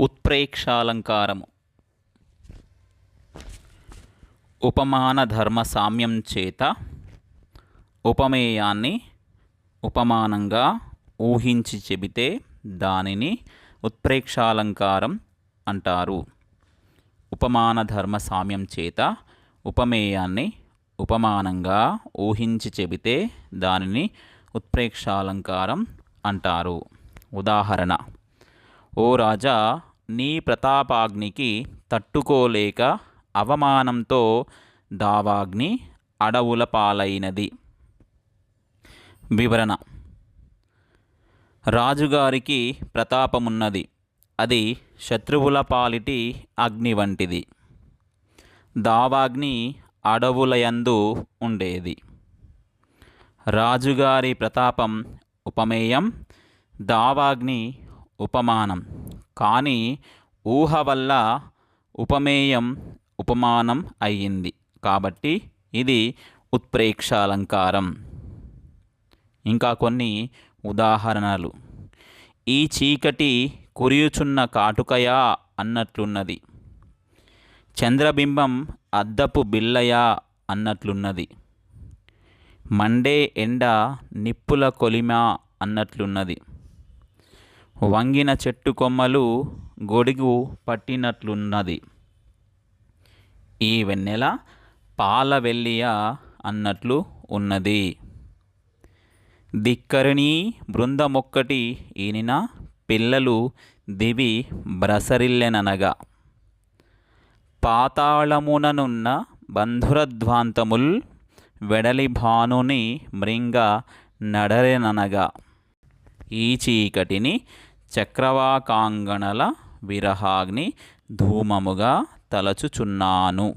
ఉత్ప్రేక్షాలంకారము. ఉపమాన ధర్మ సామ్యం చేత ఉపమేయాన్ని ఉపమానంగా ఊహించి చెబితే దానిని ఉత్ప్రేక్షాలంకారం అంటారు. ఉపమాన ధర్మ సామ్యం చేత ఉపమేయాన్ని ఉపమానంగా ఊహించి చెబితే దానిని ఉత్ప్రేక్షాలంకారం అంటారు. ఉదాహరణ ఓ రాజా నీ ప్రతాపాగ్నికి తట్టుకోలేక అవమానంతో దావాగ్ని అడవుల పాలైనది. వివరణ. రాజుగారికి ప్రతాపమున్నది. అది శత్రువుల పాలిటి అగ్ని వంటిది. దావాగ్ని అడవులయందు ఉండేది. రాజుగారి ప్రతాపం ఉపమేయం దావాగ్ని ఉపమానం. కానీ ఊహ వల్ల ఉపమేయం ఉపమానం అయ్యింది. కాబట్టి ఇది ఉత్ప్రేక్షాలంకారం. ఇంకా కొన్ని ఉదాహరణలు. ఈ చీకటి కురియుచున్న కాటుకయా అన్నట్లున్నది. చంద్రబింబం అద్దపు బిల్లయా అన్నట్లున్నది. మండే ఎండ నిప్పుల కొలిమా అన్నట్లున్నది. వంగిన చెట్టు కొమ్మలు గొడుగు పట్టినట్లున్నది. ఈ వెన్నెల పాల వెల్లియ అన్నట్లు ఉన్నది. ధిక్కరిణీ బృందమొక్కటి ఈనిన పిల్లలు దివి బ్రసరిల్లెననగా. పాతాళముననున్న బంధురధ్వాంతముల్ వెడలి భానుని మృంగ నడరెననగా. ఈ చీకటిని చక్రవాకాంగణల విరహాగ్ని ధూమముగా తలచుచున్నాను.